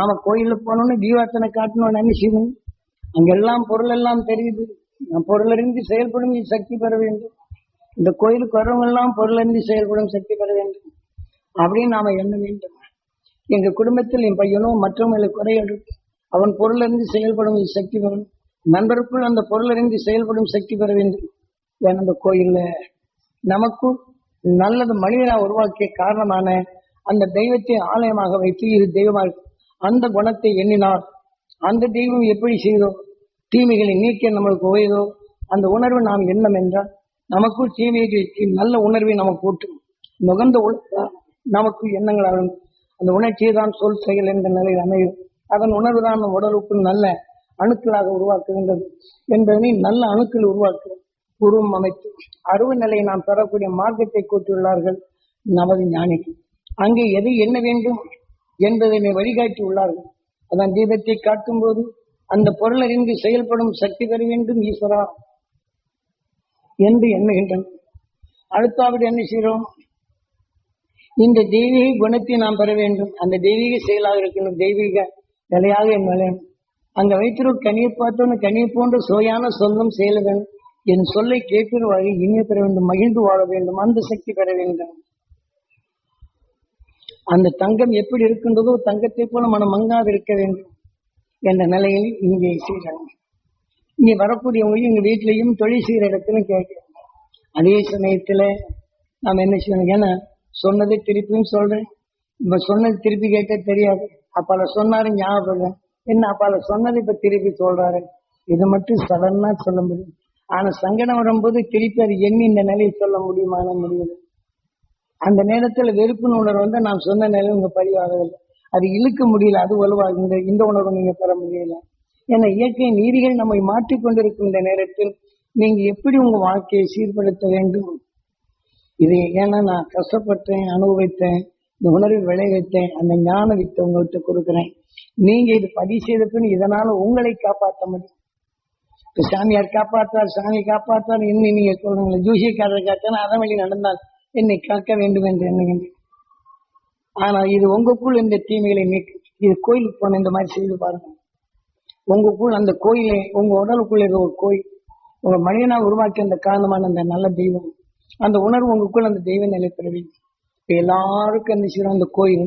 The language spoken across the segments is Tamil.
நாம கோயிலுக்கு போனோம்னு தீபார்த்தனை காட்டணும் என்ன அங்கெல்லாம் பொருள் எல்லாம் தெரியுது நான் செயல்படும் சக்தி பெற வேண்டும். இந்த கோயிலுக்கு வரவங்க எல்லாம் பொருளறிந்து செயல்படும் சக்தி பெற வேண்டும். அப்படின்னு நாம எண்ண வேண்டும். எங்க குடும்பத்தில் என் பையனும் மற்றவங்களுக்கு குறைகள் இருக்கு. அவன் பொருளறிந்து செயல்படும் சக்தி பெறும் நண்பருக்குள் அந்த பொருளறிந்து செயல்படும் சக்தி பெற வேண்டும். ஏன்னா அந்த கோயில்ல? நமக்கும் நல்லது மனிதனா உருவாக்கிய காரணமான அந்த தெய்வத்தை ஆலயமாக வைத்து இது தெய்வமாக அந்த குணத்தை எண்ணினார் அந்த தெய்வம் எப்படி செய்தோ தீமைகளை நீக்க நம்மளுக்கு உயதோ அந்த உணர்வு நாம் எண்ணம் என்றால் நமக்குள் தீமையை நல்ல உணர்வை நமக்கு ஊட்டும் நுகர்ந்த நமக்கு எண்ணங்களாகும். அந்த உணர்ச்சியை தான் சொல் செயல் என்ற நிலையில் அமையும். அதன் உணர்வு தான் நம் உடலுக்குள் நல்ல அணுக்களாக உருவாக்குகின்றது என்பதனை நல்ல அணுக்கள் உருவாக்க உருவம் அமைத்து அருவ நிலையை நாம் பெறக்கூடிய மார்க்கத்தை கூட்டியுள்ளார்கள் நமது ஞானிக்கு அங்கே எது என்ன வேண்டும்? என்பதனை வழிகாட்டி உள்ளார்கள். அதான் தீபத்தை காட்டும் போது அந்த பொருள் அறிந்து செயல்படும் சக்தி பெற வேண்டும் ஈஸ்வரா என்று எண்ணுகின்றன. அடுத்தாவது என்ன செய்கிறோம்? இந்த தெய்வீக குணத்தை நாம் பெற வேண்டும். அந்த தெய்வீக செயலாக இருக்கணும் தெய்வீக நிலையாக என் மேலே அங்க வைத்திரும் கனியை பார்த்தோன்னு கனியை போன்ற சுவையான சொல்லும் செயல்கள் என் சொல்லை கேட்கிற வழி இனிய பெற வேண்டும் மகிழ்ந்து வாழ வேண்டும் அந்த சக்தி பெற வேண்டும். அந்த தங்கம் எப்படி இருக்கின்றதோ தங்கத்தை போல மனம் மங்காது இருக்க வேண்டும் என்ற நிலையில் இங்கே செய்கிறாங்க. இங்கே வரக்கூடியவங்களையும் எங்கள் வீட்லயும் தொழில் செய்கிற இடத்துல கேட்குறாங்க. அதே சமயத்தில் நாம் என்ன செய்யணும்? ஏன்னா சொன்னதை திருப்பியும் சொல்கிறேன் இப்போ சொன்னது திருப்பி கேட்க தெரியாது. அப்பால சொன்னாரு ஞாபகம் என்ன அப்பால சொன்னதை இப்போ திருப்பி சொல்கிறாரு இது மட்டும் சடனாக சொல்ல முடியும். ஆனால் சங்கடம் வரும்போது திருப்பி அது எண்ணி இந்த நிலையை சொல்ல முடியுமான முடியல. அந்த நேரத்துல வெறுப்பு உணர்வு வந்து நான் சொன்ன நிலை உங்க பதிவாகவில்லை. அது இழுக்க முடியல அது வலுவாக இந்த இந்த உணர்வு நீங்க பெற முடியல. ஏன்னா இயற்கை நீதிகள் நம்மை மாற்றிக்கொண்டிருக்கும் இந்த நேரத்தில் நீங்க எப்படி உங்க வாழ்க்கையை சீர்படுத்த வேண்டும்? இது ஏன்னா நான் கஷ்டப்பட்டேன் அனுபவித்தேன் இந்த உணர்வை விளைவித்தேன் அந்த ஞான வித்தை உங்கள்கிட்ட கொடுக்குறேன். நீங்க இது பதிவு செய்த பின் இதனால உங்களை காப்பாற்ற முடியும். இப்ப சாமியார் காப்பாற்றார் சாமி காப்பாற்றார் இன்னும் நீங்க சொல்றீங்களா ஜூசியக்காரர் காத்தான அதன் வழி என்னை காக்க வேண்டும் என்று எண்ணுகின்றேன். ஆனால் இது உங்களுக்குள் இந்த தீமைகளை நீக்கு இது கோயிலுக்கு போன இந்த மாதிரி செய்து பாருங்க உங்களுக்குள் அந்த கோயிலை உங்க உடலுக்குள்ள இருக்கிற ஒரு கோயில் உங்க மனிதனா உருவாக்கி அந்த காரணமான அந்த நல்ல தெய்வம் அந்த உணர்வு உங்களுக்குள் அந்த தெய்வ நிலை பெறுவீங்க எல்லாருக்கும் என்ன செய்யறோம் அந்த கோயில்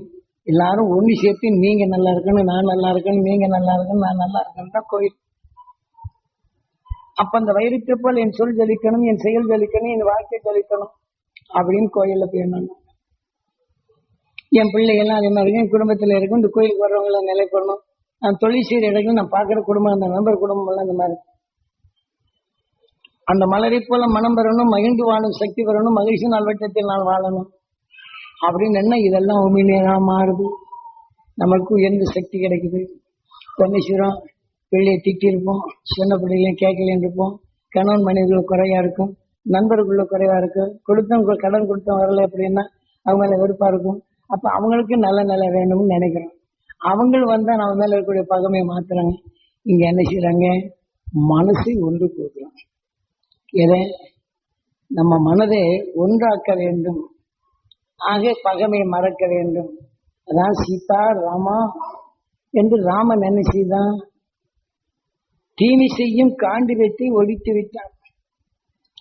எல்லாரும் ஒன்று சேர்த்து நீங்க நல்லா இருக்கணும் நான் நல்லா இருக்கணும் நீங்க நல்லா இருக்கணும் நான் நல்லா இருக்கணும் தான் கோயில். அப்ப அந்த வைரத்தை போல் என் சொல் ஜலிக்கணும் என் செயல் ஜலிக்கணும் என் வாழ்க்கை ஜலிக்கணும். அப்படின்னு கோயில்ல போய் என்னன்னா என் பிள்ளைகள்லாம் அதே மாதிரி என் குடும்பத்துல இருக்கும் இந்த கோயிலுக்கு வர்றவங்கள நிலைப்படணும் நான் தொழில் செய்யற இடத்துல நான் பாக்குற குடும்பம் அந்த நண்பர் குடும்பம் எல்லாம் இந்த மாதிரி. அந்த மலரை போல மனம் பெறணும் மகிழ்ந்து வாழும் சக்தி பெறணும் மகிழ்ச்சி நல்வட்டத்தில் நான் வாழணும். அப்படின்னு என்ன இதெல்லாம் உண்மையிலேயே மாறுது. நமக்கு உயர்ந்த சக்தி கிடைக்குது. பொன்னீஸ்வரம் பிள்ளையை திட்டிருப்போம் சின்ன பிள்ளைகளையும் கேட்கலன்னு இருப்போம் கணவன் மனைவிகள் குறையா இருக்கும். நண்பர்களுக்குள்ள குறைவா இருக்கு. கொடுத்தவங்க கடன் கொடுத்தவங்க வரல அப்படின்னா அவங்க மேல வெறுப்பா இருக்கும். அப்ப அவங்களுக்கு நல்ல நிலை வேணும்னு நினைக்கிறோம். அவங்களும் வந்தா நம்ம மேல இருக்கக்கூடிய பகமையை மாத்துறாங்க. இங்க என்ன செய்யறாங்க மனசை ஒன்று கூட்டுறாங்க. எதை? நம்ம மனதை ஒன்றாக்க வேண்டும். ஆக பகைமையை மறக்க வேண்டும். அதான் சீதா ராமா என்று ராமன் என்ன செய்தான்? தீமை செய்யும் காண்டி வெட்டி ஒழித்து விட்டான்.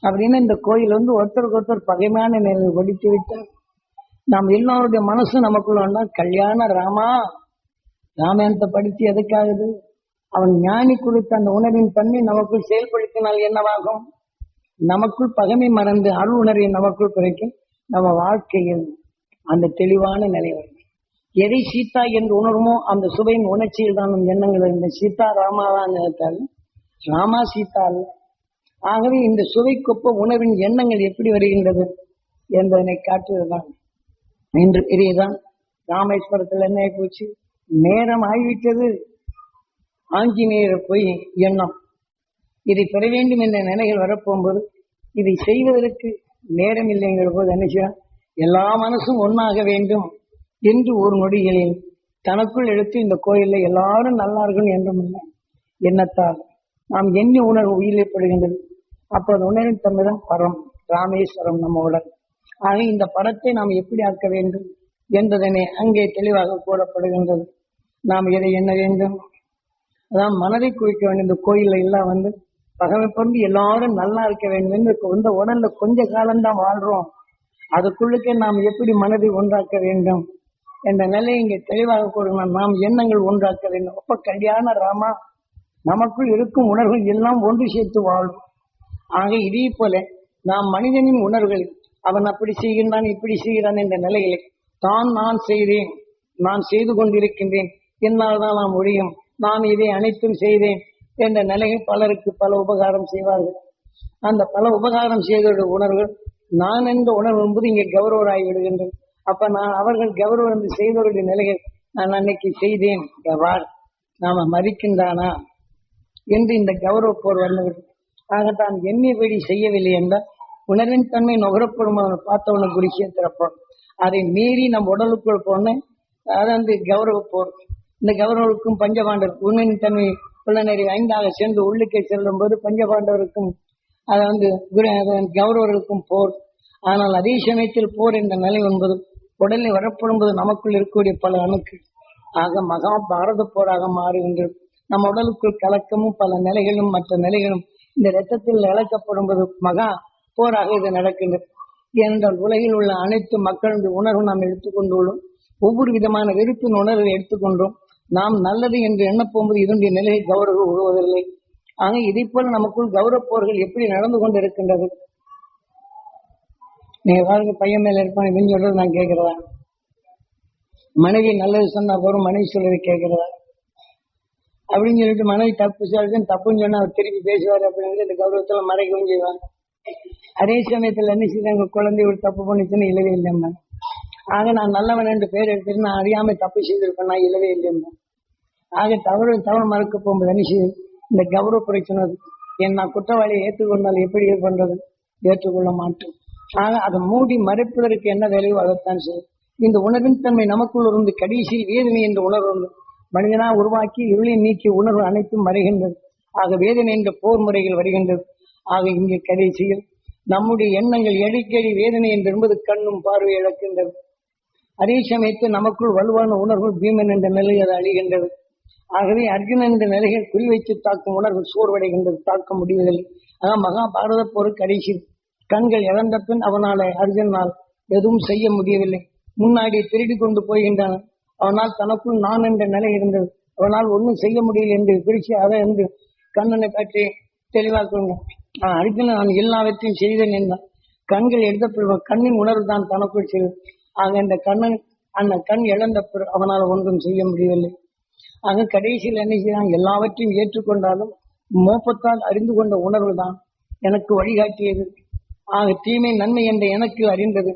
அப்படின்னு இந்த கோயில் வந்து ஒருத்தருக்கு ஒருத்தர் பகைமையான நிலையை படித்து விட்டார். நாம் எல்லோருடைய மனசு நமக்குள்ள வந்தா கல்யாண ராமா ராமாயணத்தை படித்து எதுக்காகுது? அவன் ஞானி கொடுத்த அந்த உணர்வின் தன்மை நமக்குள் செயல்படுத்தினால் என்னவாகும்? நமக்குள் பகைமை மறந்து அருள் உணர்வை நமக்குள் குறைக்கும். நம்ம வாழ்க்கையில் அந்த தெளிவான நிலை வரும் எதை சீதா என்று உணருமோ அந்த சுவையின் உணர்ச்சியில் தான் எண்ணங்கள் இருந்த சீதா ராமாவான் நினைத்தால் ராமா சீதா அல்ல. ஆகவே இந்த சுவைக்கொப்ப உணவின் எண்ணங்கள் எப்படி வருகின்றது என்பதனை காட்டுவதுதான். இன்று பெரியதான் ராமேஸ்வரத்தில் என்ன போச்சு நேரம் ஆகிவிட்டது. ஆஞ்சநேயர் போய் எண்ணம் இதை பெற வேண்டும் என்ற நிலைகள் வரப்போகும்போது இதை செய்வதற்கு நேரம் இல்லைங்கிற போது என்ன எல்லா மனசும் ஒன்றாக வேண்டும் என்று ஒரு நொடிகளில் தனக்குள் எடுத்து இந்த கோயில்ல எல்லாரும் நல்லா இருக்கணும் என்றும் இல்லை. எண்ணத்தால் நாம் எண்ணி உணர்வு உயிரிழப்படுகின்றது அப்போது உணரின் தமிழன் பரம் ராமேஸ்வரம் நம்ம உடல் ஆக இந்த படத்தை நாம் எப்படி ஆக்க வேண்டும் என்பதனை அங்கே தெளிவாக கூறப்படுகின்றது. நாம் இதை எண்ண வேண்டும்? அதான் மனதை குவிக்க வேண்டும். இந்த கோயில எல்லாம் வந்து பகவை கொண்டு எல்லாரும் நல்லா இருக்க வேண்டும் என்று இந்த உடல்ல கொஞ்ச காலம்தான் வாழ்றோம். அதுக்குள்ளுக்கே நாம் எப்படி மனதை ஒன்றாக்க வேண்டும் என்ற நிலையை இங்கே தெளிவாக கூறணும் நாம் எண்ணங்கள் ஒன்றாக்க வேண்டும். அப்ப கல்யாண ராமா நமக்குள் இருக்கும் உணர்வுகள் எல்லாம் ஒன்று சேர்த்து வாழும் ஆக இதே போல நாம் மனிதனின் உணர்வுகள் அவன் அப்படி செய்கின்றான் இப்படி செய்கிறான் என்ற நிலையிலே தான் நான் செய்தேன் நான் செய்து கொண்டிருக்கின்றேன் என்னால் தான் நான் முடியும் நான் இதை அனைத்தும் செய்தேன் என்ற நிலையில் பலருக்கு பல உபகாரம் செய்வார்கள். அந்த பல உபகாரம் செய்தவருடைய உணர்வுகள் நான் என்ற உணர்வு என்பது இங்கே கௌரவராகி விடுகின்றது. அப்ப நான் அவர்கள் கௌரவம் என்று செய்தவருடைய நிலைகள் நான் அன்னைக்கு செய்தேன் எவ்வாறு நாம மதிக்கின்றானா? என்று இந்த கௌரவ போர் வந்தது ஆக தான் எண்ணியபடி செய்யவில்லை என்றால் உணர்வின் தன்மை நுகரப்படும் அவனை பார்த்தவனை திறப்போம் அதை மீறி நம் உடலுக்குள் போன அது வந்து கௌரவ போர். இந்த கௌரவருக்கும் பஞ்சபாண்டவர் உண்மையின் தன்மை புலனறி ஐந்தாக சேர்ந்து உள்ளுக்கே செல்லும் போது பஞ்சபாண்டவருக்கும் அது வந்து குரு- கௌரவர்களுக்கும் போர். ஆனால் அதே சமயத்தில் போர் என்ற நிலை என்பது உடலில் வரப்படும் போது நமக்குள் இருக்கக்கூடிய பல அணுக்கு ஆக மகா பாரத போராக மாறுகின்றது நம் உடலுக்குள் கலக்கமும் பல நிலைகளும் மற்ற நிலைகளும் இந்த ரத்தத்தில் இழக்கப்படும் போது மகா போராக இது நடக்கின்றது. ஏனென்றால் உலகில் உள்ள அனைத்து மக்களுடைய உணர்வு நாம் எடுத்துக்கொண்டுள்ளோம். ஒவ்வொரு விதமான வெறுப்பின் உணர்வை எடுத்துக்கொண்டோம். நாம் நல்லது என்று எண்ணப் போகும்போது இதனுடைய நிலையை கௌரவம் உருவதில்லை ஆக இதை போல நமக்குள் கௌரவ போர்கள் எப்படி நடந்து கொண்டிருக்கின்றது? நீங்க பாருங்க பையன் மேல இருப்பான் இவன் சொல்றது நான் கேட்கிறதா? மனைவி நல்லது சொன்னா போறோம் மனைவி சொல்றது கேட்கிறதா? அப்படின்னு சொல்லிட்டு மனைவி தப்பு சொல்றேன் தப்புன்னு சொன்னா அவர் திருப்பி பேசுவார் அப்படின்னு இந்த கௌரவத்துல மறைக்கவும் செய்வாங்க. அதே சமயத்துல என்ன செய்தாங்க? குழந்தை ஒரு தப்பு பண்ணிச்சுன்னு இல்லவே இல்லைம்மா. ஆக நான் நல்லவன் என்று பேர் எடுத்துட்டு நான் அறியாம தப்பு செய்திருப்பேன் நான் இல்லவே இல்லைம்மா. ஆக தவறு தவறு மறுக்க போகும்போது என்ன இந்த கௌரவ பிரச்சனை என் நான் குற்றவாளியை ஏற்றுக்கொண்டால் எப்படி இது பண்றது? ஏற்றுக்கொள்ள மாட்டோம். ஆக அதை மூடி மறைப்பதற்கு என்ன வேலையோ அதைத்தான் செய்யும். இந்த உணர்வின் தன்மை நமக்குள் இருந்து கடைசியில் வேதனை என்ற உணர்வு வந்து மனிதனா உருவாக்கி இருளை நீக்கி உணர்வு அனைத்தும் மறைகின்றது ஆக வேதனை என்ற போர் முறைகள் வருகின்றது. ஆக இங்கே கடைசியில் நம்முடைய எண்ணங்கள் எடிக்கடி வேதனை என்று என்பது கண்ணும் பார்வை இழக்கின்றது. அதே சமயத்து நமக்குள் வலுவான உணர்வு பீமன் என்ற நிலை அது அழிகின்றது. ஆகவே அர்ஜுனன் என்ற நிலைகள் குறிவைத்து தாக்கும் உணர்வு சோர்வடைகின்றது. தாக்க முடிவதில்லை. அதான் மகாபாரத போர் கடைசி. கண்கள் இழந்த பின் அவனால அர்ஜுனால் எதுவும் செய்ய முடியவில்லை. முன்னாடி திருடி கொண்டு போகின்றான். அவனால் தனக்குள் நான் என்ற நிலை இருந்தது. அவனால் ஒன்றும் செய்ய முடியல என்று பிரிச்சு அதை என்று கண்ணனை பற்றி தெளிவாக்குங்க அர்ஜுனன் நான் எல்லாவற்றையும் செய்தேன் என்றான். கண்கள் எடுத்த பிறகு கண்ணின் உணர்வு தான் தனக்குள் செய்து ஆக இந்த கண்ணன் அந்த கண் இழந்த பிறகு அவனால் ஒன்றும் செய்ய முடியவில்லை. ஆக கடைசியில் என்ன செய்தான்? எல்லாவற்றையும் ஏற்றுக்கொண்டாலும் மோப்பத்தால் அறிந்து கொண்ட உணர்வு தான் எனக்கு வழிகாட்டியது. ஆக தீமை நன்மை என்ற எனக்கு அறிந்தது.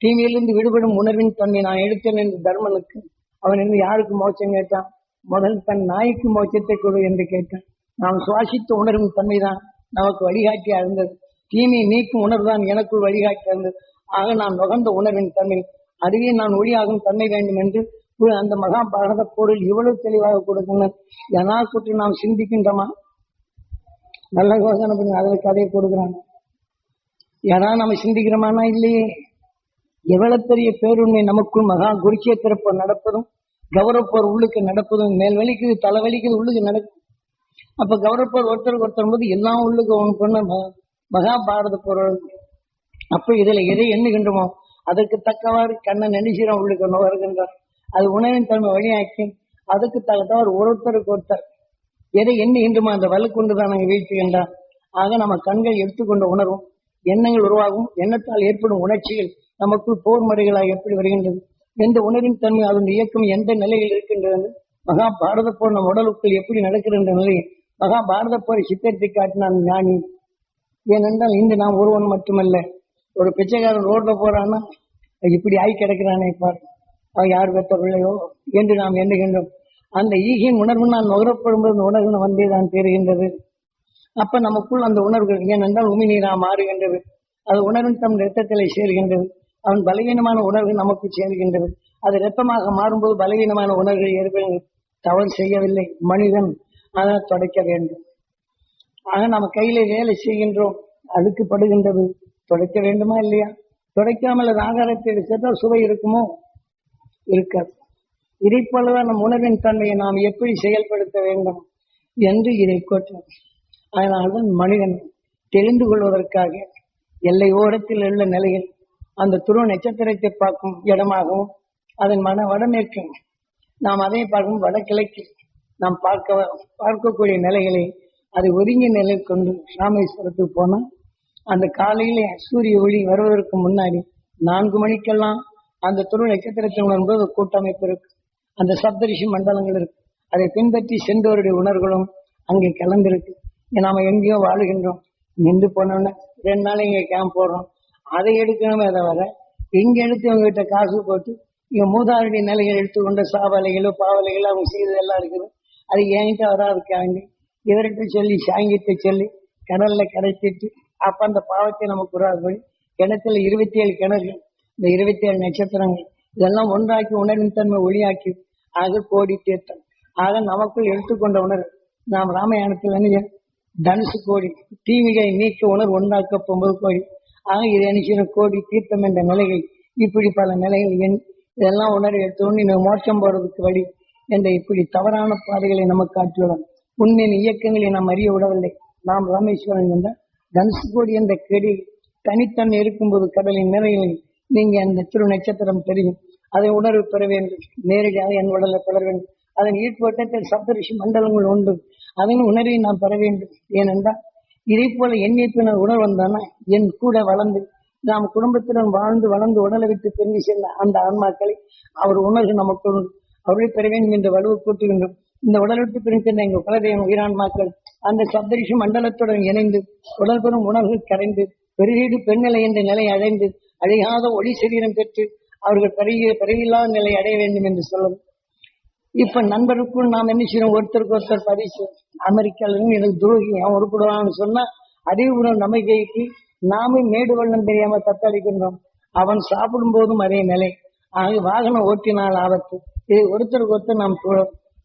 தீமையிலிருந்து விடுபடும் உணர்வின் தன்மை நான் எடுத்தேன் என்று தர்மனுக்கு அவன் இருந்து யாருக்கு மோட்சம் கேட்டான்? முதல் தன் நாய்க்கு மோட்சத்தை கொடு என்று கேட்டான். நாம் சுவாசித்த உணரும் தன்மைதான் நமக்கு வழிகாட்டி அறிந்தது தீமை நீக்கும் உணர்வுதான் எனக்குள் வழிகாட்டி அறிந்தது ஆக நான் நுகர்ந்த உணர்வின் தன்மை அதுவே நான் ஒளியாகும் தன்மை வேண்டும் என்று அந்த மகாபாரத பொருள் இவ்வளவு தெளிவாக கொடுக்கின்றனர் எனால் சுற்றி நாம் சிந்திக்கின்றோமா? நல்ல யோசனை பண்ணி அதில் கதையை கொடுக்குறாங்க ஏன்னா நம்ம சிந்திக்கிறோமானா இல்லையே? எவ்வளவு பெரிய பேருண்மை நமக்குள் மகா குருட்சேத்திரப்ப நடப்பதும் கௌரவப்போர் உள்ளுக்கு நடப்பதும் மேல் வலிக்குது தலை வலிக்குது உள்ளுக்கு நடக்கும் அப்ப கௌரவப்போர் ஒருத்தருக்கு ஒருத்தர் போது எல்லாம் உள்ளுக்கு ஒன்று பண்ண மகாபாரத போர் அப்ப இதுல எதை எண்ணுகின்றோமோ அதற்கு தக்கவாறு கண்ணன் நினைச்சிடும் உள்ளுக்கு நுகர்கின்றார் அது உணவின் தன்மை வழியாக்கி அதுக்கு தக்கவாறு ஒருத்தருக்கு ஒருத்தர் எதை எண்ணுகின்றோமோ அந்த வலுக்கொண்டு தான் நாங்கள் வீழ்த்துகின்றார் ஆக நம்ம கண்கள் எடுத்துக்கொண்ட உணர்வும் எண்ணங்கள் உருவாகும் எண்ணத்தால் ஏற்படும் உணர்ச்சிகள் நமக்குள் போர் முறைகளாக எப்படி வருகின்றது? எந்த உணர்வின் தன்மை அதன் இயக்கம் எந்த நிலையில் இருக்கின்றது? மகாபாரத போர் நம் உடலுக்குள் எப்படி நடக்கின்ற நிலையை மகாபாரத போரை சித்தரித்து காட்டினான் ஞானி. ஏனென்றால் இன்று நாம் ஒருவன் மட்டுமல்ல. ஒரு பிச்சைக்காரன் ரோட்ல போறான்னா இப்படி ஆகி கிடக்கிறானே பார். அவன் யார் பெற்ற பிள்ளையோ என்று நாம் எண்ணுகின்றோம். அந்த ஈகின் உணர்வு நான் நுகரப்படும்போது அந்த உணர்வு வந்தே தான் தெரிகின்றது அப்ப நமக்குள் அந்த உணர்வுகள் ஏனென்றால் உமி நீரா மாறுகின்றது. அது உணர்வின் தம் ரத்தத்திலே சேர்கின்றது. அவன் பலவீனமான உணர்வு நமக்கு சேர்கின்றது. அது ரத்தமாக மாறும்போது பலவீனமான உணர்வுகள் ஏற்படுகிறது. தவறு செய்யவில்லை. மனிதன் ஆனால் தொடக்க வேண்டும். ஆக நம்ம கையில வேலை செய்கின்றோம். அதுக்கு படுகின்றது துடைக்க வேண்டுமா இல்லையா? துடைக்காமல் அது ஆகாரத்தை சேர்த்தால் சுவை இருக்குமோ? இருக்காது. இதை போலதான் நம் உணர்வின் தன்மையை நாம் எப்படி செயல்படுத்த வேண்டும்? என்று இதை கோட்டம். அதனால்தான் மனிதன் தெரிந்து கொள்வதற்காக எல்லை ஓரத்தில் உள்ள நிலையில் அந்த துருவ நட்சத்திரத்தை பார்க்கும் இடமாகவும் அதன் மன வடமேற்கு நாம் அதை பார்க்கும் வடகிழக்கு நாம் பார்க்க பார்க்கக்கூடிய நிலைகளை அதை ஒருங்கிய நிலை கொண்டு ராமேஸ்வரத்துக்கு போனால் அந்த காலையிலே சூரிய ஒளி வருவதற்கு முன்னாடி நான்கு மணிக்கெல்லாம் அந்த துருவ நட்சத்திரத்தை உணரும்போது கூட்டமைப்பு இருக்கு. அந்த சப்தரிஷி மண்டலங்கள் இருக்கு. அதை பின்பற்றி சென்றவருடைய உணர்வுகளும் அங்கே கலந்திருக்கு. நாம எங்கேயோ வாழுகின்றோம். நின்று போனோம்னா ரெண்டு நாள் இங்க கேம்ப் போடுறோம் அதை எடுக்கணுமே தவிர இங்க எடுத்து அவங்க கிட்ட காசு போட்டு இங்க மூதாருடைய நிலைகள் எடுத்துக்கொண்ட சாவலைகளோ பாவலைகளோ அவங்க செய்ததெல்லாம் இருக்குது. அது என்கிட்ட வராதுக்காண்டி இவர்கிட்ட சொல்லி சாங்கிட்ட சொல்லி கடல்ல கரைச்சிட்டு அப்ப அந்த பாவத்தை நமக்கு உருவாக்குபடி கிணத்துல இருபத்தி ஏழு கிணறு இந்த இருபத்தி ஏழு நட்சத்திரங்கள் இதெல்லாம் ஒன்றாக்கி உணர்வின் தன்மை ஒளியாக்கி ஆக கோடி தீர்த்தம் ஆக நமக்குள் எடுத்துக்கொண்ட உணர்வு. நாம் ராமாயணத்தில் என்ன தனுசு கோடி தீமிகை நீக்க உணர்வு ஒன்றாக்க ஒன்பது கோடி. ஆக இது என்ன கோடி தீர்த்தம் என்ற நிலைகள் இப்படி பல நிலைகள் எண் இதெல்லாம் உணர்வு எடுத்தோன்னு இந்த மோட்சம் போறதுக்கு வழி என்ற இப்படி தவறான பாதைகளை நமக்கு காட்டியுள்ளோம் உண்மையின் இயக்கங்களை நாம் அறிய விடவில்லை. நாம் ராமேஸ்வரன் என்ற தனுசு கோடி என்ற கெடி தனித்தன்மை இருக்கும்போது கடலின் நிறையில் நீங்க அந்த திரு நட்சத்திரம் தெரியும். அதை உணர்வு பெற வேண்டும். நேரடியாக என் உடலை பெற வேண்டும் அதன் ஈடுபட்டத்தில் சப்தரிஷி மண்டலங்கள் உண்டு. அதன் உணர்வை நாம் பெற வேண்டும். ஏனென்றால் இதை போல என்னை பின்னர் உணர்வு வந்தானா என் கூட வளர்ந்து நாம் குடும்பத்துடன் வாழ்ந்து வளர்ந்து உடலை விட்டு பிரிந்து செல்ல அந்த ஆன்மாக்களை அவர் உணர்வு நமக்கு அவரை பெற வேண்டும் என்று வலுவு கூட்டுகின்றோம். இந்த உடல் விட்டு பிரிந்திருந்த எங்கள் குலதெய்வம் உயிரான்மாக்கள் அந்த சப்தரிஷி மண்டலத்துடன் இணைந்து உடல் பெறும் உணர்வு கரைந்து பெருகீடு பெண்நிலை என்ற நிலை அடைந்து அழியாத ஒளி சரீரம் பெற்று அவர்கள் பெருகிய பிறவில்லாத நிலை அடைய வேண்டும் என்று சொல்லும். இப்ப நண்பருக்குள் நாம் என்ன செய்யறோம்? ஒருத்தருக்கு ஒருத்தர் பரிசு. அமெரிக்காவிலும் எனக்கு துரோகி அவன் உருப்படுவான்னு சொன்னா அறிவுபூர்வ நம்பிக்கைக்கு நாமே மேடு வெள்ளம் தெரியாம தத்தளிக்கின்றோம். அவன் சாப்பிடும் போதும் அதே நிலை. ஆக வாகனம் ஓட்டினால் ஆபத்து. இது ஒருத்தருக்கு ஒருத்தர் நாம்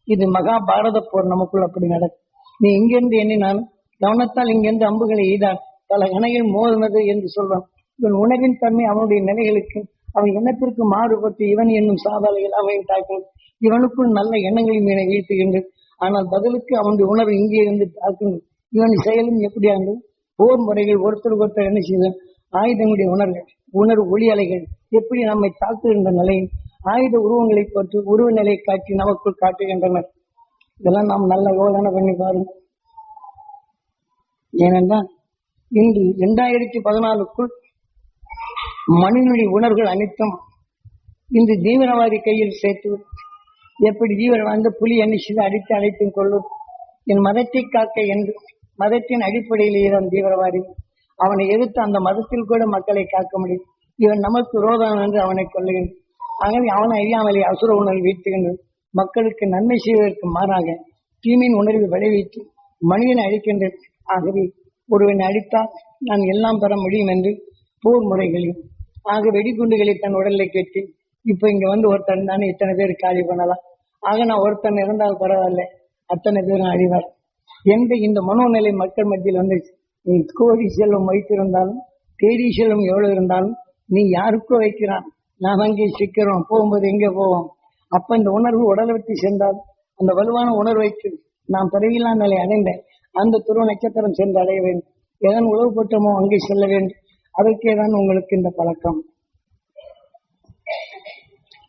இது மகாபாரத போர் நமக்குள் அப்படி நடக்கும். நீ இங்கிருந்து எண்ணினான் கவனத்தால் இங்கிருந்து அம்புகளை எய்தான் பல கணையில் மோதினது என்று சொல்வான். இவன் உணவின் தன்மை அவனுடைய நிலைகளுக்கு அவன் எண்ணத்திற்கு மாறுபட்டு இவன் என்னும் சாதலைகள் அவன் தாக்கும். இவனுக்குள் நல்ல எண்ணங்களை மீன வீழ்த்துகின்றது ஆனால் பதிலுக்கு அவனுடைய உணர்வு இங்கே இருந்து தாக்குங்கள் இவன் செயலும் எப்படியாண்டு போர் முறைகள் ஒருத்தர் ஒருத்தர் என்ன செய்த ஆயுதங்களுடைய உணர்வுகள் உணர்வு ஒளி அலைகள் எப்படி நம்மை தாக்குகின்ற நிலையில் ஆயுத உருவங்களை பற்றி உருவ நிலையை காட்டி நமக்குள் காட்டுகின்றனர் இதெல்லாம் நாம் நல்ல யோசனை பண்ணி பாருங்க. ஏனென்றால் இன்று இரண்டாயிரத்தி பதினாலுக்குள் மனிதனுடைய உணர்வுகள் அனைத்தும் இன்று தீவிரவாதி கையில் சேர்த்து எப்படி தீவிரவாத புலி அணிச்சது அடித்து அழைத்தும் கொள்ளும். என் மதத்தை காக்க என்று மதத்தின் அடிப்படையில் தான் தீவிரவாதி அவனை எதிர்த்து அந்த மதத்தில் கூட மக்களை காக்க முடியும். இவன் நமக்கு விரோதம் என்று அவனை கொள்ளுகின்றான் ஆகவே அவனை அறியாமலே அசுர உணர்வு வீழ்த்துகின்றது மக்களுக்கு நன்மை செய்வதற்கு மாறாக தீமையின் உணர்வை விளைவித்து மனிதனை அழிக்கின்றது ஆகவே ஒருவனை அழித்தால் நான் எல்லாம் பெற முடியும் என்று போர் முறைகளில் ஆக வெடிகுண்டுகளை தன் உடலை கேட்டு இப்ப இங்க வந்து ஒருத்தன் தானே இத்தனை பேர் காலி பண்ணலாம். ஆக நான் ஒருத்தன் இருந்தால் பரவாயில்ல. அத்தனை பேரும் அழிவார். எந்த இந்த மனோநிலை மக்கள் மத்தியில் வந்து நீ கோடி செல்வம் வைத்திருந்தாலும் தேடி செல்வம் எவ்வளவு இருந்தாலும் நீ யாருக்கோ வைக்கிறான். நாம் அங்கே சிக்கிறோம். போகும்போது எங்கே போவோம்? அப்ப இந்த உணர்வு உடலை விட்டு சென்றால் அந்த வலுவான உணர்வைக்கு நாம் பிறவில்லா நிலை அடைந்த அந்த துருவ நட்சத்திரம் சென்று அடைய வேண்டும். எதன் உழவு போட்டோமோ அங்கே செல்ல வேண்டும். அதற்கே தான் உங்களுக்கு இந்த பழக்கம்.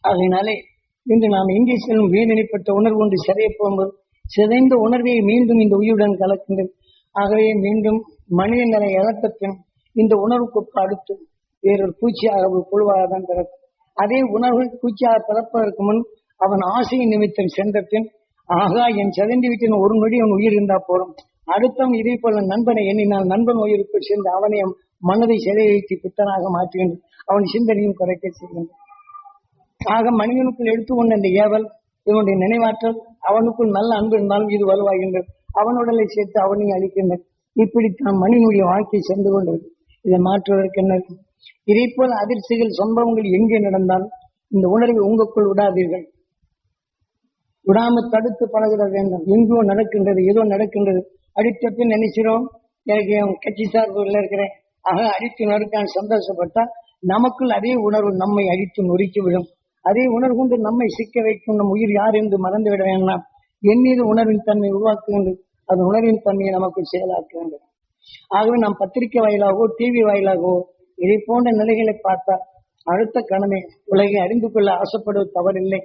ஆகையினாலே இன்று நாம் இங்கே செல்லும் வீணடிப்பட்ட உணர்வு ஒன்று சிறைய போகும்போது சிதைந்த உணர்வை மீண்டும் இந்த உயிருடன் கலக்கின்றது. ஆகவே மீண்டும் மனித நிலை இழக்கத்தின் இந்த உணர்வுக்கு அடுத்து வேறொரு பூச்சியாக ஒரு குழுவாக தான் பிறக்கும். அதே உணர்வு பூச்சியாக பிறப்பதற்கு முன் அவன் ஆசையின் நிமித்தம் சென்ற பின் ஆகா என் சிதைந்து வீட்டின் ஒரு நொடி அவன் உயிர் இருந்தா போறோம் அடுத்தவன் இதே போல நண்பனை எண்ணினால் நண்பன் உயிருக்குள் சேர்ந்து அவனை மனதை சிறை வைத்து பித்தனாக மாற்றுகின்றான். அவன் சிந்தனையும் குறைக்க செய்கின்றான். ஆக மனிதனுக்குள் எடுத்துக்கொண்ட இந்த ஏவல் இவனுடைய நினைவாற்றல் அவனுக்குள் நல்ல அன்பு இருந்தாலும் இது வலுவாகின்றது. அவன் உடலை சேர்த்து அவனையும் அளிக்கின்றது இப்படித்தான் மனிதனுடைய வாழ்க்கை சென்று கொண்டது இதை மாற்றுவதற்கு என்ன இருக்கு? இதே போல அதிர்ச்சிகள் சம்பவங்கள் எங்கே நடந்தால் இந்த உணர்வை உங்களுக்குள் விடாதீர்கள். விடாம தடுத்து பழகிட வேண்டும். எங்கோ நடக்கின்றது ஏதோ நடக்கின்றது. அடித்த பின் நினைச்சிரும் எனக்கு கட்சி சார்புல இருக்கிறேன். ஆக அடித்து நறுக்கான் சந்தோஷப்பட்டா நமக்குள் அதே உணர்வு நம்மை அடித்து நொறுக்கி விடும். அதே உணர்வு கொண்டு நம்மை சிக்க வைக்கும் நம் உயிர் யார் என்று மறந்து விட வேண்டாம். என் மீது உணர்வின் தன்மை உருவாக்குகின்றது அந்த உணர்வின் தன்மையை நமக்கு செயலாக்குகின்றது ஆகவே நாம் பத்திரிகை வாயிலாகவோ டிவி வாயிலாகவோ இதை போன்ற நிலைகளை பார்த்தால் அடுத்த கணமே உலகை அறிந்து கொள்ள ஆசைப்படுவது தவறில்லை.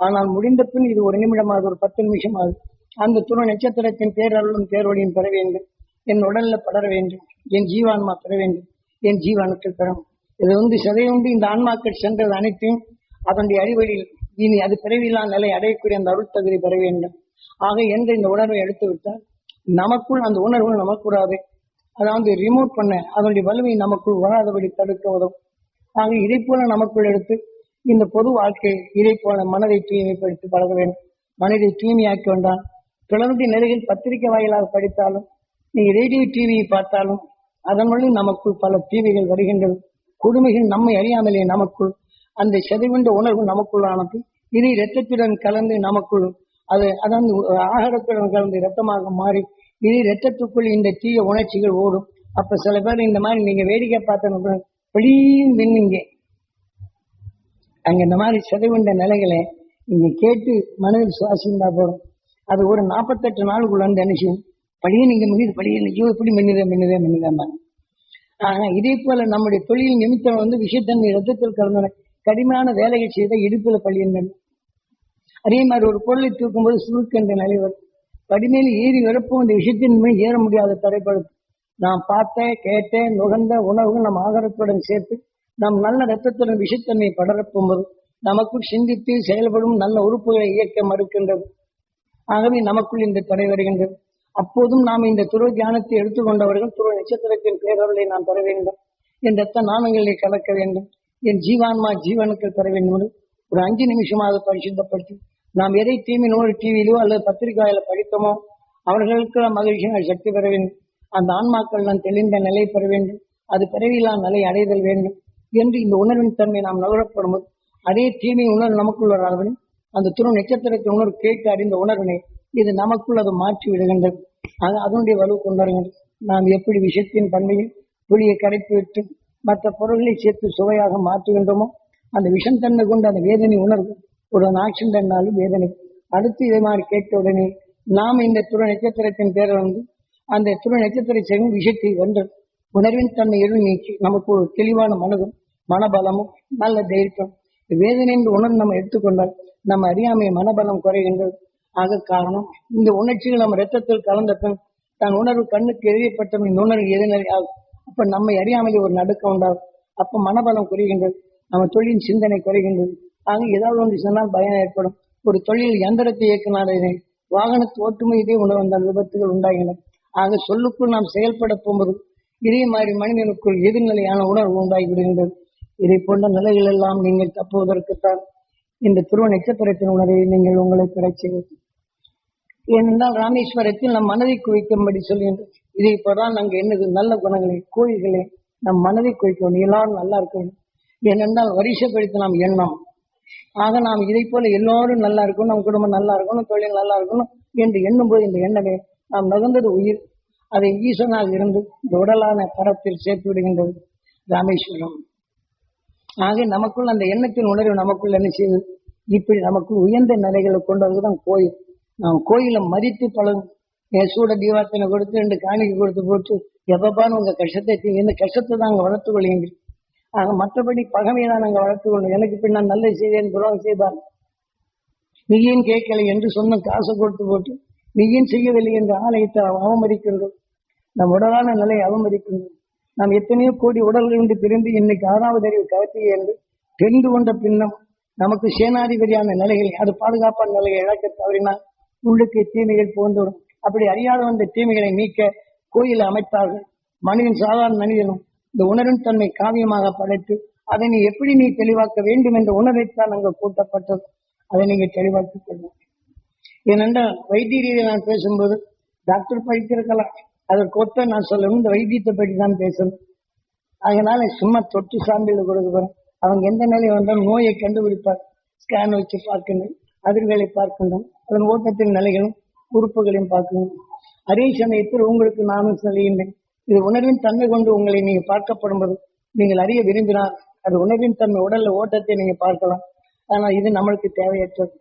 ஆனால் முடிந்த பின் இது ஒரு நிமிடமாவது ஒரு பத்து நிமிஷமாவது அந்த துணை நட்சத்திரத்தின் பேரருளும் பேரொழியும் பெற வேண்டும். என் உடல்ல படர வேண்டும். என் ஜீவான்மா பெற வேண்டும். என் ஜீவானுக்கள் பெறும் இது வந்து சதையுண்டு இந்த ஆன்மாக்கள் சென்றது அனைத்தையும் அதனுடைய அடிவழியில் இனி அது பிறவில்லா நிலை அடையக்கூடிய அந்த அருள் தகுதி பெற வேண்டும். ஆக என்ற இந்த உணர்வை எடுத்து விட்டால் நமக்குள் அந்த உணர்வு நமக்கூடாது. அதாவது ரிமூவ் பண்ண அதனுடைய வலுவை நமக்குள் வராதபடி தடுக்க உதவும். ஆக இதை போல நமக்குள் எடுத்து இந்த பொது வாழ்க்கை இதை போல மனதை தூய்மைப்படுத்தி பழக வேண்டும். மனதை தூய்மையாக்கி வந்தால் தொடர்ந்து நிலையில் பத்திரிகை வாயிலாக படித்தாலும் நீங்க ரேடியோ டிவியை பார்த்தாலும் அதன் மூலம் நமக்குள் பல தீமைகள் வருகின்றது கொடுமைகள் நம்மை அறியாமலே நமக்குள் அந்த செதைவின்ற உணர்வு நமக்குள்ளானது. இனி இரத்தத்துடன் கலந்து நமக்குள் அது அதாவது ஆகாரத்துடன் கலந்து இரத்தமாக மாறி இது இரத்தத்துக்குள் இந்த தீய உணர்ச்சிகள் ஓடும். அப்ப சில பேர் இந்த மாதிரி நீங்க வேடிக்கை பார்த்த வெளியும் மின்னுங்க. அங்க இந்த மாதிரி செதைவுண்ட நிலைகளை நீங்க கேட்டு மனதில் சுவாசிந்தா போதும். அது ஒரு நாற்பத்தெட்டு நாளுக்குள்ள வந்து என்ன செய்யும் படியே நீங்க மின்னுது படியே ஐயோ இப்படி மின்னுதே மின்னுதே மின்னுதே ஆனா இதே போல நம்முடைய தொழில் நிமித்தம் வந்து விஷயத்தன்மை ரத்தத்தில் கலந்தன. கடுமையான வேலைகள் செய்த இடுப்புல பழியந்தன் அதே மாதிரி ஒரு பொருளை தூக்கும்போது சுருக்க என்ற நிலை வரும். கடுமையில் ஏறி வரப்பும் இந்த விஷயத்தின் மேல் ஏற முடியாத தடைப்படுத்தும் நாம் பார்த்த கேட்ட நுகர்ந்த உணவு நம் ஆகாரத்துடன் சேர்த்து நம் நல்ல ரத்தத்துடன் விஷத்தன்மை படரப்பும் போது நமக்குள் சிந்தித்து செயல்படும் நல்ல உறுப்புகளை இயக்க மறுக்கின்றது. ஆகவே நமக்குள் இந்த தடை வருகின்றது. அப்போதும் நாம் இந்த துருவ தியானத்தை எடுத்துக்கொண்டவர்கள் துருவ நட்சத்திரத்தின் பேரவர்களை நாம் பெற வேண்டும். என் ரத்த நாணங்களை கலக்க வேண்டும். என் ஜீவான்மா ஜீவனுக்கு தர வேண்டும் என்று ஒரு அஞ்சு நிமிஷமாக பரிசுத்தப்படுத்தி நாம் எதை தீமை நூறு டிவியிலோ அல்லது பத்திரிகையில படித்தோமோ அவர்களுக்கு மகிழ்ச்சியாக சக்தி பெற வேண்டும். அந்த ஆன்மாக்கள் நான் தெளிந்த நிலை பெற வேண்டும். அது பிறவில்லா நிலை அடைதல் வேண்டும் என்று இந்த உணர்வின் தன்மை நாம் நகரப்படும் போது அதே தீமை உணர்வு ஒரு வராதவன் அந்த துணு நட்சத்திரத்தின் உணர்வு கேட்டு அறிந்த உணர்வினை இது நமக்குள் அது மாற்றி விடுகின்றது. அது அதனுடைய வலு கொண்டாடுகின்றது நாம் எப்படி விஷயத்தின் பண்மையில் புளியை கரைத்து விட்டு மற்ற பொருள்களை சேர்த்து சுவையாக மாற்றுகின்றோமோ அந்த விஷம் தன்மை கொண்டு அந்த வேதனை உணர்வு. ஒரு ஆக்ஷன் தன்னாலும் வேதனை. அடுத்து இதை மாதிரி கேட்ட உடனே நாம் இந்த துணை நட்சத்திரத்தின் பேரை வந்து அந்த துணை நட்சத்திர செய்யும் விஷயத்தை வென்று உணர்வின் தன்மை எழு நீக்கி நமக்கு ஒரு தெளிவான மனதும் மனபலமும் நல்ல தைரியம் வேதனை என்று உணர்வு நம்ம எடுத்துக்கொண்டால் நம்ம அறியாமை மனபலம் குறைகின்றது. ஆக காரணம் இந்த உணர்ச்சிகள் நம்ம ரத்தத்தில் கலந்த பின் தன் உணர்வு கண்ணுக்கு எரியப்பட்ட உணர்வு எதிர்நிலை ஆகும். அப்ப நம்மை அறியாமலே ஒரு நடுக்கம் உண்டாகும். அப்ப மனபலம் குறைகின்றது. நம்ம தொழிலின் சிந்தனை குறைகின்றது. ஆக ஏதாவது ஒன்று சொன்னால் பயம் ஏற்படும். ஒரு தொழில் எந்திரத்தை இயக்கினாலே வாகனத்து ஓட்டுமை இதே உணவு விபத்துகள் உண்டாகின ஆக சொல்லுக்குள் நாம் செயல்பட போகும்போது இதே மாதிரி மனிதனுக்குள் எதிர்நிலையான உணர்வு உண்டாகி விடுகின்றது இதை போன்ற நிலைகள் எல்லாம் நீங்கள் தப்புவதற்குத்தான் இந்த துருவ நட்சத்திரத்தின் உணர்வை நீங்கள் உங்களை பெறச் ஏனென்றால் ராமேஸ்வரத்தில் நம் மனதை குவிக்கும்படி சொல்கின்றது. இது இப்பதான் நாங்க என்னது நல்ல குணங்களை கோயில்களை நம் மனதை குவிக்கணும் எல்லாரும் நல்லா இருக்கணும் ஏனென்றால் வரிசைப்படுத்த நாம் எண்ணம். ஆக நாம் இதை போல எல்லாரும் நல்லா இருக்கணும் நம் குடும்பம் நல்லா இருக்கணும் தொழில் நல்லா இருக்கணும் என்று எண்ணும் போது இந்த எண்ணமே நாம் நகர்ந்தது உயிர். அதை ஈசனாக இருந்து இந்த உடலான பரத்தில் சேர்த்து விடுகின்றது ராமேஸ்வரம். ஆக நமக்குள் அந்த எண்ணத்தின் உணர்வு நமக்குள் என்ன செய்வது இப்படி நமக்கு உயர்ந்த நிலைகளை கொண்டு வருவதுதான் கோயில். நாம் கோயிலை மதித்து பழகும் சூட தீபார்த்தனை கொடுத்து ரெண்டு காணிக்கை கொடுத்து போட்டு எப்பப்பான்னு உங்க கஷ்டத்தை இந்த கஷ்டத்தை தான் அங்க வளர்த்து கொள்ளுங்கள். ஆக மற்றபடி பகமையை தான் நாங்கள் வளர்த்து கொள்ளும் எனக்கு பின்னால் நல்ல செய்தேன் துரோகம் செய்தார் நீ ஏன் கேட்கலை என்று சொன்ன காசை கொடுத்து போட்டு நீ ஏன் செய்யவில்லை என்று ஆலயத்தை அவமதிக்கின்றோம். நம் உடலான நிலையை அவமதிக்கின்றோம். நாம் எத்தனையோ கோடி உடல்களிலிருந்து பிரிந்து இன்னைக்கு ஆறாவது அறிவு கவர்த்தியை என்று தெரிந்து கொண்ட பின்னம் நமக்கு சேனாதிபதியான நிலைகளை அது பாதுகாப்பான நிலையை இழக்க தவறினால் உள்ளுக்கு தீமைகள் போன்றோம் அப்படி அறியாத வந்த தீமைகளை நீக்க கோயிலை அமைத்தார்கள் மனிதன் சாதாரண மனிதனும் இந்த உணரும் தன்மை காவியமாக படைத்து அதை நீ எப்படி நீ தெளிவாக்க வேண்டும் என்ற உணர்வைத்தான் அங்கு கூட்டப்பட்டது. அதை நீங்க தெளிவாக்கிக் கொள்ளுங்க ஏனென்றால் வைத்திய நான் பேசும்போது டாக்டர் படித்திருக்கலாம். அதற்கு ஒத்த நான் சொல்லணும். இந்த வைத்தியத்தை பற்றி தான் பேசணும். அதனால சும்மா தொட்டு சாம்பிள் கொடுக்க போறேன் அவங்க எந்த நிலையை வந்தாலும் நோயை கண்டுபிடிப்பார். ஸ்கேன் வச்சு பார்க்கணும். அதிர்களை பார்க்கின்றோம் அதன் ஓட்டத்தின் நிலைகளும் உறுப்புகளையும் பார்க்கணும் அதே சமயத்தில் உங்களுக்கு நானும் சொல்லுகின்றேன் இது உணர்வின் தன்மை கொண்டு உங்களை நீங்க பார்க்கப்படும்போது நீங்கள் அறிய விரும்பினால் அது உணர்வின் தன்மை உடல்ல ஓட்டத்தை நீங்க பார்க்கலாம். ஆனா இது நம்மளுக்கு தேவையற்றது.